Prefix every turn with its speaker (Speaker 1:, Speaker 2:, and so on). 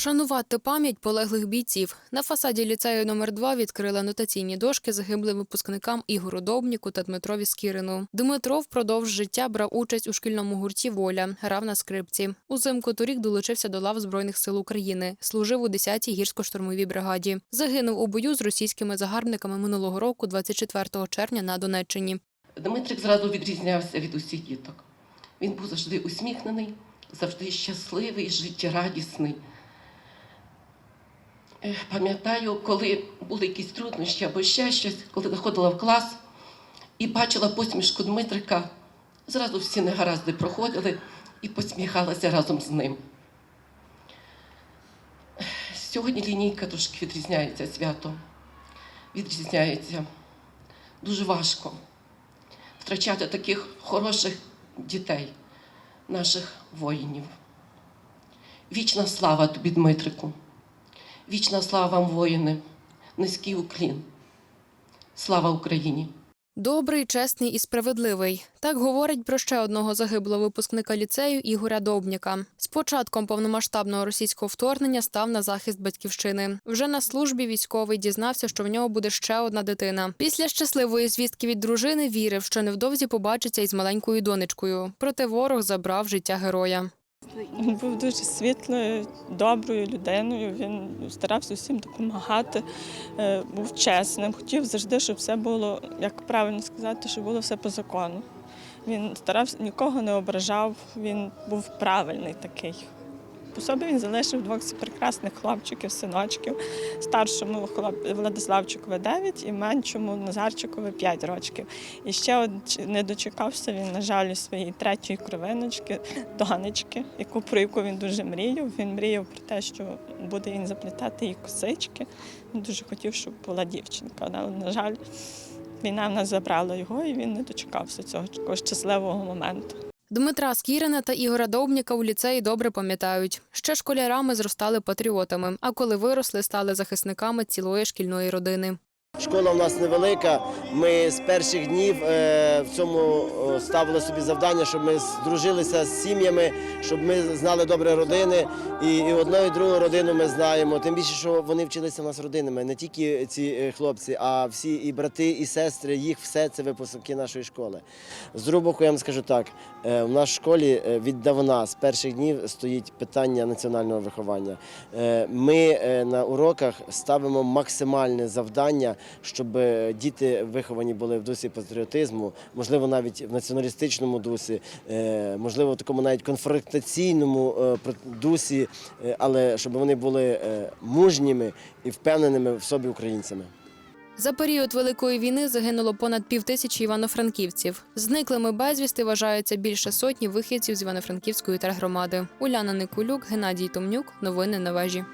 Speaker 1: Вшанувати пам'ять полеглих бійців. На фасаді ліцею номер 2 відкрили анотаційні дошки загиблим випускникам Ігору Довбніку та Дмитрові Скірину. Дмитро впродовж життя брав участь у шкільному гурті Воля, грав на скрипці. Узимку торік долучився до лав Збройних сил України, служив у 10-й гірсько-штурмовій бригаді. Загинув у бою з російськими загарбниками минулого року, 24 червня на Донеччині.
Speaker 2: Дмитрик зразу відрізнявся від усіх діток. Він був завжди усміхнений, завжди щасливий, життєрадісний. Ех, Пам'ятаю, коли були якісь труднощі або ще щось, коли виходила в клас і бачила посмішку Дмитрика, зразу всі негаразди проходили і посміхалася разом з ним. Сьогодні лінійка трошки відрізняється свято. Відрізняється. Дуже важко втрачати таких хороших дітей, наших воїнів. Вічна слава тобі, Дмитрику. Вічна слава вам, воїни, низький уклін. Слава Україні!
Speaker 1: Добрий, чесний і справедливий. Так говорять про ще одного загиблого випускника ліцею Ігоря Довбняка. З початком повномасштабного російського вторгнення став на захист батьківщини. Вже на службі військовий дізнався, що в нього буде ще одна дитина. Після щасливої звістки від дружини вірив, що невдовзі побачиться із маленькою донечкою. Проте ворог забрав життя героя.
Speaker 3: Він був дуже світлою, доброю людиною. Він старався всім допомагати, е, був чесним. Хотів завжди, щоб все було, як правильно сказати, щоб було все по закону. Він старався нікого не ображав, він був правильний такий. По собі він залишив двох прекрасних хлопчиків, синочків. Старшому Владиславчикові 9 і меншому Назарчикові 5 років. І ще не дочекався він, на жаль, своєї третьої кровиночки, донечки, яку про яку він дуже мріяв. Він мріяв про те, що буде він заплітати їй косички. Він дуже хотів, щоб була дівчинка. Але, на жаль, війна в нас забрала його, і він не дочекався цього щасливого моменту.
Speaker 1: Дмитра Скірина та Ігора Довбніка у ліцеї добре пам'ятають. Ще школярами зростали патріотами, а коли виросли, стали захисниками цілої шкільної родини.
Speaker 4: Школа у нас невелика. Ми з перших днів е, в цьому ставили собі завдання, щоб ми здружилися з сім'ями, щоб ми знали добре родини. І, одну, і другу родину ми знаємо. Тим більше, що вони вчилися в нас родинами, не тільки ці е, хлопці, а всі і брати, і сестри, їх все це випускники нашої школи. З боку, я вам скажу так: е, в нашій школі віддавна з перших днів стоїть питання національного виховання. Ми на уроках ставимо максимальне завдання, щоб е, діти виховані були в дусі патріотизму, можливо, навіть в націоналістичному дусі, е, можливо, в такому навіть конфронтаційному е, дусі, але щоб вони були мужніми і впевненими в собі українцями.
Speaker 1: За період Великої війни загинуло понад півтисячі івано-франківців. Зниклими безвісти вважаються більше сотні вихідців з Івано-Франківської тергромади. Уляна Никулюк, Геннадій Томнюк. Новини на вежі.